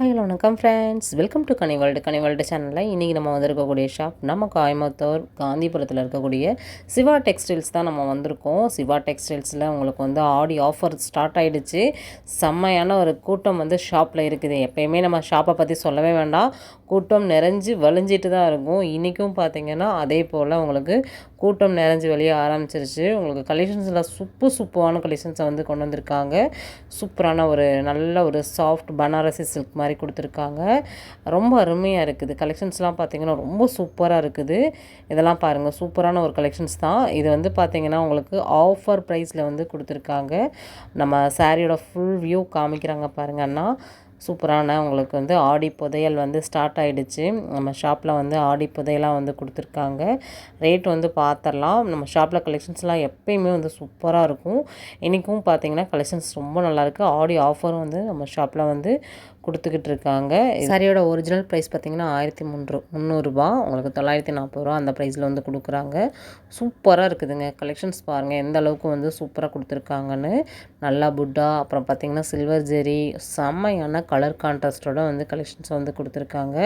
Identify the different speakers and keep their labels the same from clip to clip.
Speaker 1: Hi hello வணக்கம் friends welcome to Kani world Kani சேனலில் இன்றைக்கி நம்ம வந்திருக்கக்கூடிய ஷாப் நம்ம கோயம்புத்தூர் காந்திபுரத்தில் இருக்கக்கூடிய சிவா டெக்ஸ்டைல்ஸ் தான் நம்ம வந்திருக்கோம். சிவா டெக்ஸ்டைல்ஸில் உங்களுக்கு வந்து ஆடி ஆஃபர் ஸ்டார்ட் ஆகிடுச்சு செம்மையான ஒரு கூட்டம் வந்து ஷாப்பில் இருக்குது. எப்போயுமே நம்ம ஷாப்பை பற்றி சொல்லவே வேண்டாம். கூட்டம் நிறைஞ்சு வலிஞ்சிட்டு தான் இருக்கும். இன்றைக்கும் பார்த்தீங்கன்னா அதே போல் உங்களுக்கு கூட்டம் நிறைஞ்சு வெளியே ஆரம்பிச்சிருச்சு. உங்களுக்கு கலெக்ஷன்ஸில் சூப்பு சூப்பரான கலெக்ஷன்ஸை வந்து கொண்டு வந்திருக்காங்க. சூப்பரான ஒரு நல்ல ஒரு சாஃப்ட் பனாரசி சில்க் மாதிரி கொடுத்துருக்காங்க. ரொம்ப அருமையாக இருக்குது. கலெக்ஷன்ஸ்லாம் பார்த்திங்கன்னா ரொம்ப சூப்பராக இருக்குது. இதெல்லாம் பாருங்கள் சூப்பரான ஒரு கலெக்ஷன்ஸ் தான். இது வந்து பார்த்திங்கன்னா உங்களுக்கு ஆஃபர் ப்ரைஸில் வந்து கொடுத்துருக்காங்க. நம்ம சாரியோட ஃபுல் வியூ காமிக்கிறாங்க பாருங்கன்னா சூப்பரான உங்களுக்கு வந்து ஆடி புதையல் வந்து ஸ்டார்ட் ஆகிடுச்சு நம்ம ஷாப்பில் வந்து ஆடி புதையலாக வந்து கொடுத்துருக்காங்க. ரேட் வந்து பார்த்துடலாம் நம்ம ஷாப்பில் கலெக்ஷன்ஸ்லாம் எப்பயுமே வந்து சூப்பராக இருக்கும். இன்றைக்கும் பார்த்தீங்கன்னா கலெக்ஷன்ஸ் ரொம்ப நல்லாயிருக்கு ஆடி ஆஃபரும் வந்து நம்ம ஷாப்பில் வந்து கொடுத்துக்கிட்டு இருக்காங்க சாரியோட ஒரிஜினல் ப்ரைஸ் பார்த்தீங்கன்னா ஆயிரத்தி முந்நூறு முந்நூறுரூபா உங்களுக்கு தொள்ளாயிரத்தி நாற்பது ரூபா அந்த ப்ரைஸில் வந்து கொடுக்குறாங்க. சூப்பராக இருக்குதுங்க. கலெக்ஷன்ஸ் பாருங்கள் எந்த அளவுக்கு வந்து சூப்பராக கொடுத்துருக்காங்கன்னு. நல்லா புட்டா அப்புறம் பார்த்தீங்கன்னா சில்வர் ஜெரி செம்மையான கலர் கான்ட்ராஸ்டோட வந்து கலெக்ஷன்ஸ் வந்து கொடுத்துருக்காங்க.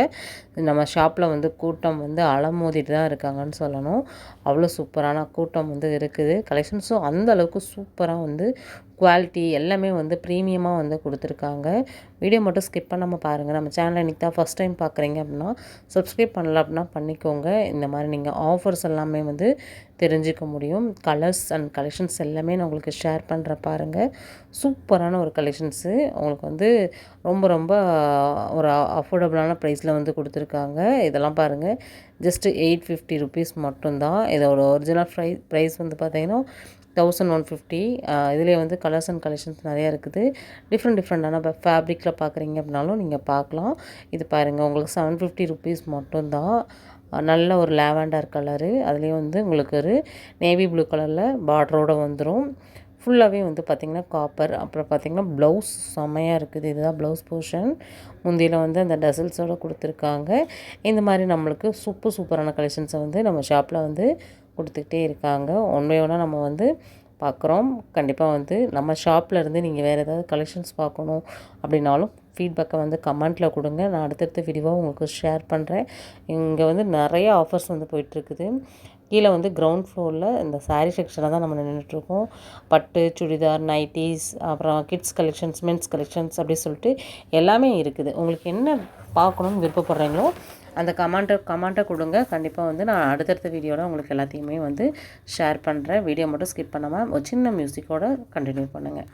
Speaker 1: நம்ம ஷாப்பில் வந்து கூட்டம் வந்து அலமோதிட்டு தான் இருக்காங்கன்னு சொல்லணும். அவ்வளோ சூப்பரான கூட்டம் வந்து இருக்குது. கலெக்ஷன்ஸும் அந்த அளவுக்கு சூப்பராக வந்து குவாலிட்டி எல்லாமே வந்து ப்ரீமியமாக வந்து கொடுத்துருக்காங்க. வீடியோ மட்டும் ஸ்கிப் பண்ணாமல் பாருங்கள் நம்ம சேனலை இன்றைக்கி தான் ஃபஸ்ட் டைம் பார்க்குறீங்க அப்படின்னா சப்ஸ்கிரைப் பண்ணல அப்படின்னா பண்ணிக்கோங்க. இந்த மாதிரி நீங்கள் ஆஃபர்ஸ் எல்லாமே வந்து தெரிஞ்சுக்க முடியும். கலர்ஸ் அண்ட் கலெக்ஷன்ஸ் எல்லாமே நான் உங்களுக்கு ஷேர் பண்ணுற பாருங்கள் சூப்பரான ஒரு கலெக்ஷன்ஸு உங்களுக்கு வந்து ரொம்ப ரொம்ப ஒரு அஃபோர்டபுளான ப்ரைஸில் வந்து கொடுத்துருக்காங்க. இதெல்லாம் பாருங்கள் ஜஸ்ட்டு எயிட் ஃபிஃப்டி ருபீஸ் மட்டும்தான். இதோட ஒரிஜினல் ப்ரை ப்ரைஸ் வந்து பார்த்தீங்கன்னா தௌசண்ட் ஒன் ஃபிஃப்டி இதிலே வந்து கலர்ஸ் அண்ட் கலெக்ஷன்ஸ் நிறையா இருக்குது. டிஃப்ரெண்ட் டிஃப்ரெண்டான இப்போ ஃபேப்ரிக்கில் பார்க்குறீங்க அப்படின்னாலும் நீங்கள் பார்க்கலாம். இது பாருங்கள் உங்களுக்கு செவன் ஃபிஃப்டி ருபீஸ் மட்டும்தான். நல்ல ஒரு லேவண்டர் கலரு அதுலேயும் வந்து உங்களுக்கு ஒரு நேவி ப்ளூ கலரில் பார்டரோடு வந்துடும் ஃபுல்லாகவே வந்து பார்த்திங்கன்னா காப்பர் அப்புறம் பார்த்திங்கன்னா ப்ளவுஸ் செம்மையாக இருக்குது. இதுதான் ப்ளவுஸ் போர்ஷன் முந்தியில் வந்து அந்த டசல்ஸோடு கொடுத்துருக்காங்க. இந்த மாதிரி நம்மளுக்கு சூப்பர் சூப்பரான கலெக்ஷன்ஸை வந்து நம்ம ஷாப்பில் வந்து கொடுத்துக்கிட்டே இருக்காங்க. ஒன் ஒன்றா நம்ம வந்து பார்க்குறோம். கண்டிப்பாக வந்து நம்ம ஷாப்பில் இருந்து நீங்கள் வேறு ஏதாவது கலெக்ஷன்ஸ் பார்க்கணும் அப்படின்னாலும் ஃபீட்பேக்கை வந்து கமெண்ட்டில் கொடுங்க. நான் அடுத்தடுத்த வீடியோவாக உங்களுக்கு ஷேர் பண்ணுறேன் இங்கே வந்து நிறைய ஆஃபர்ஸ் வந்து போயிட்டுருக்குது கீழே வந்து கிரவுண்ட் ஃப்ளோரில் இந்த சாரீ செக்ஷனில் தான் நம்ம நின்றுட்டுருக்கோம் பட்டு சுடிதார் நைட்டிஸ் அப்புறம் கிட்ஸ் கலெக்ஷன்ஸ் மென்ஸ் கலெக்ஷன்ஸ் அப்படி சொல்லிட்டு எல்லாமே இருக்குது. உங்களுக்கு என்ன பார்க்கணுன்னு விருப்பப்படுறீங்களோ அந்த கமெண்ட்டை கமெண்ட்டை கொடுங்க. கண்டிப்பாக வந்து நான் அடுத்தடுத்த வீடியோவில் உங்களுக்கு எல்லாத்தையுமே வந்து ஷேர் பண்ணுறேன் வீடியோ மட்டும் ஸ்கிப் பண்ணாமல் ஒரு சின்ன மியூசிக்கோடு கண்டினியூ பண்ணுங்கள்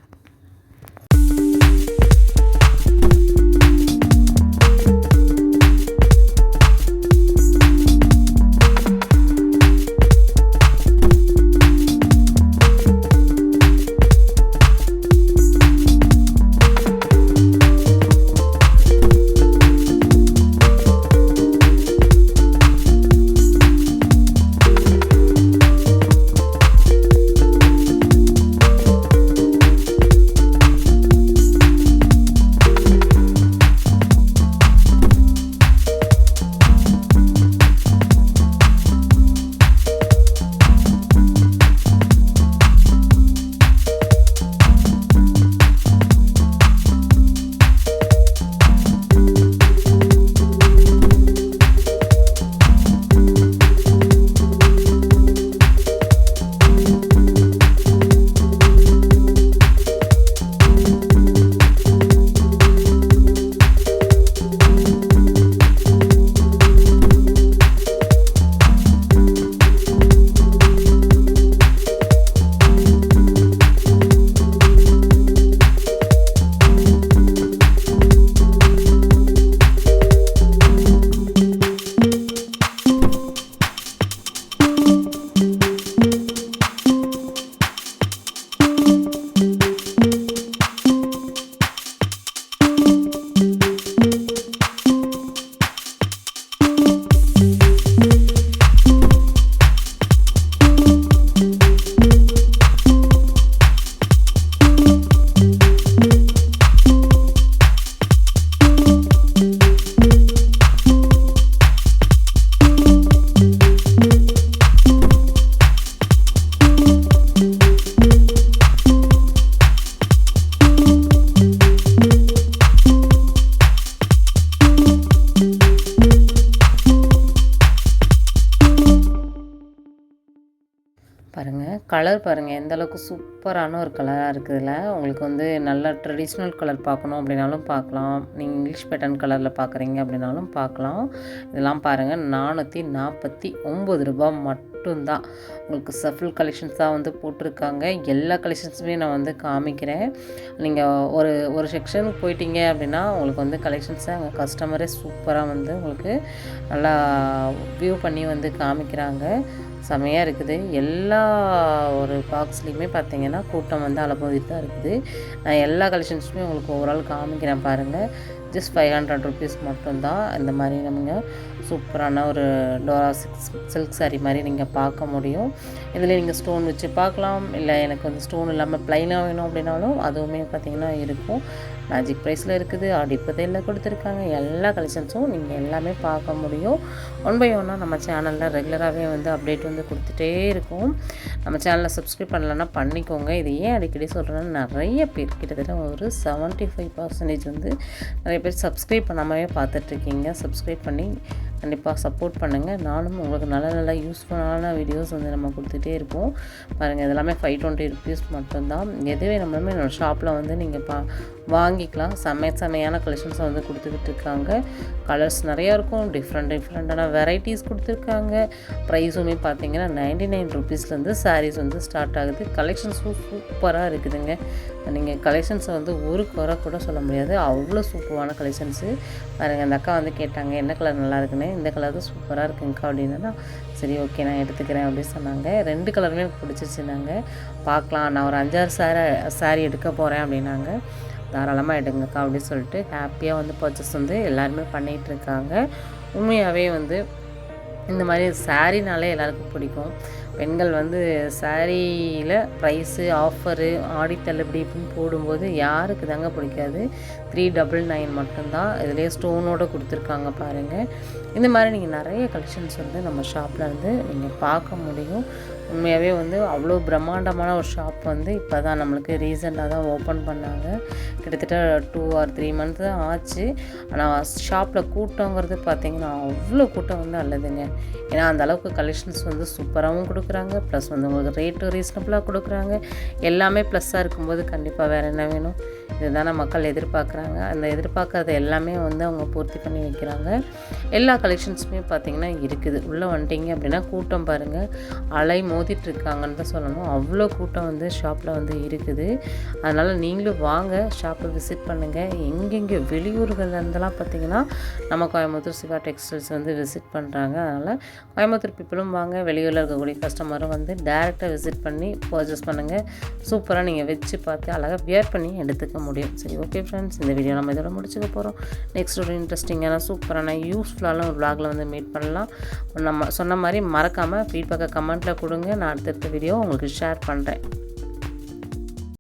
Speaker 1: கலர் பாருங்கள் எந்த அளவுக்கு சூப்பரான ஒரு கலராக இருக்குதுல்ல உங்களுக்கு வந்து நல்ல ட்ரெடிஷ்னல் கலர் பார்க்கணும் அப்படின்னாலும் பார்க்கலாம். நீங்கள் இங்கிலீஷ் பேட்டர்ன் கலரில் பார்க்குறீங்க அப்படின்னாலும் பார்க்கலாம். இதெல்லாம் பாருங்கள் நானூற்றி நாற்பத்தி ஒம்பது ரூபாய் மட்டும்தான். உங்களுக்கு சஃபில் கலெக்ஷன்ஸ் தான் வந்து போட்டிருக்காங்க. எல்லா கலெக்ஷன்ஸுமே நான் வந்து காமிக்கிறேன். நீங்கள் ஒரு ஒரு செக்ஷனுக்கு போயிட்டீங்க அப்படின்னா உங்களுக்கு வந்து கலெக்ஷன்ஸை அங்கே கஸ்டமரே சூப்பராக வந்து உங்களுக்கு நல்லா வியூ பண்ணி வந்து காமிக்கிறாங்க. செமையாக இருக்குது. எல்லா ஒரு பாக்ஸ்லேயுமே பார்த்தீங்கன்னா கூட்டம் வந்து அலமோதிட்டு தான் இருக்குது. நான் எல்லா கலெக்ஷன்ஸுமே உங்களுக்கு ஓவரால் காமிக்கிறேன் பாருங்கள் ஜஸ்ட் ஃபைவ் ஹண்ட்ரட் ருபீஸ் மட்டும்தான். இந்த மாதிரி நம்ம சூப்பரான ஒரு டோரா சிக்ஸ் சில்க் சாரீ மாதிரி நீங்கள் பார்க்க முடியும். இதில் நீங்கள் ஸ்டோன் வச்சு பார்க்கலாம். இல்லை எனக்கு வந்து ஸ்டோன் இல்லாமல் ப்ளைனாக வேணும் அப்படின்னாலும் அதுவுமே பார்த்திங்கன்னா இருக்கும். மேஜிக் ப்ரைஸில் இருக்குது. ஆடிப்பதையில் கொடுத்துருக்காங்க. எல்லா கலெக்ஷன்ஸும் நீங்கள் எல்லாமே பார்க்க முடியும். ஒன் பை ஒன்னாக நம்ம சேனலில் ரெகுலராகவே வந்து அப்டேட் வந்து கொடுத்துட்டே இருக்கும். நம்ம சேனலில் சப்ஸ்கிரைப் பண்ணலன்னா பண்ணிக்கோங்க. இது ஏன் அடிக்கடி சொல்கிறேன்னா நிறைய பேர் கிட்டத்தட்ட ஒரு செவன்ட்டி ஃபைவ் பர்சன்டேஜ் வந்து நிறைய பேர் சப்ஸ்கிரைப் பண்ணாமலே பார்த்துட்ருக்கீங்க. சப்ஸ்கிரைப் பண்ணி கண்டிப்பாக சப்போர்ட் பண்ணுங்கள் நானும் உங்களுக்கு நல்ல நல்ல யூஸ்ஃபுல்லான வீடியோஸ் வந்து நம்ம கொடுத்துட்டே இருப்போம். பாருங்கள் இதெல்லாமே ஃபைவ் டுவெண்ட்டி ருபீஸ் மட்டும்தான். எதுவே நம்மளுமே என்னோடய ஷாப்பில் வந்து நீங்கள் பா வாங்கி வாங்கிக்கலாம். செம்மைய செம்மையான கலெக்ஷன்ஸை வந்து கொடுத்துக்கிட்டு இருக்காங்க. கலர்ஸ் நிறையா இருக்கும். டிஃப்ரெண்ட் டிஃப்ரெண்ட்டான வெரைட்டிஸ் கொடுத்துருக்காங்க. ப்ரைஸுமே பார்த்தீங்கன்னா நைன்டி நைன் ருபீஸ்லேருந்து சாரீஸ் வந்து ஸ்டார்ட் ஆகுது. கலெக்ஷன்ஸும் சூப்பராக இருக்குதுங்க. நீங்கள் கலெக்ஷன்ஸை வந்து ஒரு குறை கூட சொல்ல முடியாது. அவ்வளோ சூப்பரான கலெக்ஷன்ஸு பாருங்கள் அந்த அக்கா வந்து கேட்டாங்க என்ன கலர் நல்லா இருக்குன்னு? இந்த கலர் தான் சூப்பராக இருக்குங்கக்கா அப்படின்னா சரி ஓகே நான் எடுத்துக்கிறேன் அப்படின்னு சொன்னாங்க. ரெண்டு கலருமே எனக்கு பிடிச்சிருச்சுனாங்க பார்க்கலாம் நான் ஒரு அஞ்சாறு சாரி சாரீ எடுக்க போகிறேன் அப்படின்னாங்க. தாராளமாக எடுங்கக்கா அப்படின்னு சொல்லிட்டு ஹாப்பியாக வந்து பர்ச்சேஸ் வந்து எல்லாருமே பண்ணிகிட்ருக்காங்க. உண்மையாகவே வந்து இந்த மாதிரி சாரீனாலே எல்லாருக்கும் பிடிக்கும். பெண்கள் வந்து சாரியில் ப்ரைஸு ஆஃபரு ஆடி தள்ளுபடி இப்படின்னு போடும்போது யாருக்கு தாங்க பிடிக்காது. த்ரீ டபுள் நைன் மட்டும்தான். இதுலேயே ஸ்டோனோடு கொடுத்துருக்காங்க பாருங்கள் இந்த மாதிரி நீங்கள் நிறைய கலெக்ஷன்ஸ் வந்து நம்ம ஷாப்பில் வந்து நீங்கள் பார்க்க முடியும். உண்மையாகவே வந்து அவ்வளோ பிரம்மாண்டமான ஒரு ஷாப் வந்து இப்போ தான் நம்மளுக்கு ரீசெண்டாக தான் ஓப்பன் பண்ணாங்க. கிட்டத்தட்ட டூ ஆர் த்ரீ மந்த் தான் ஆச்சு. ஆனால் ஷாப்பில் கூட்டங்கிறது பார்த்திங்கன்னா அவ்வளோ கூட்டம் வந்து அல்லதுங்க. ஏன்னா அந்த அளவுக்கு கலெக்ஷன்ஸ் வந்து சூப்பராகவும் கொடுக்குறாங்க. ப்ளஸ் வந்து உங்களுக்கு ரேட்டு ரீசனபிளாக கொடுக்குறாங்க. எல்லாமே ப்ளஸ்ஸாக இருக்கும்போது கண்டிப்பாக வேறு என்ன வேணும்? இதுதானே மக்கள் எதிர்பார்க்குறாங்க. அந்த எதிர்பார்க்கறது எல்லாமே வந்து அவங்க பூர்த்தி பண்ணி வைக்கிறாங்க. எல்லா கலெக்ஷன்ஸுமே பார்த்திங்கன்னா இருக்குது. உள்ளே வந்துட்டிங்க அப்படின்னா கூட்டம் பாருங்கள் அலை மோதிட்டுருக்காங்கன்னு தான் சொல்லணும். அவ்வளோ கூட்டம் வந்து ஷாப்பில் வந்து இருக்குது. அதனால் நீங்களும் வாங்க ஷாப்பை விசிட் பண்ணுங்கள் எங்கெங்கே வெளியூர்கள்லேருந்துலாம் பார்த்திங்கன்னா நம்ம கோயம்புத்தூர் சிவா டெக்ஸ்டைல்ஸ் வந்து விசிட் பண்ணுறாங்க அதனால் கோயம்புத்தூர் பீப்புளும் வாங்க வெளியூரில் இருக்கக்கூடிய கஸ்டமரும் வந்து டேரெக்டாக விசிட் பண்ணி பர்ச்சேஸ் பண்ணுங்கள் சூப்பராக நீங்கள் வச்சு பார்த்து அழகாக வியர் பண்ணி முடியும். சரி ஓகே ஃப்ரெண்ட்ஸ் இந்த வீடியோ நம்ம இதோட முடிச்சுக்க போகிறோம் நெக்ஸ்ட் ஒரு இன்ட்ரெஸ்டிங்கான சூப்பரான யூஸ்ஃபுல்லான ஒரு விளாகில் வந்து மீட் பண்ணலாம். நம்ம சொன்ன மாதிரி மறக்காமல் ஃபீட்பேக்கை கமெண்ட்டில் கொடுங்க. நான் அடுத்தடுத்த வீடியோ உங்களுக்கு ஷேர் பண்ணுறேன்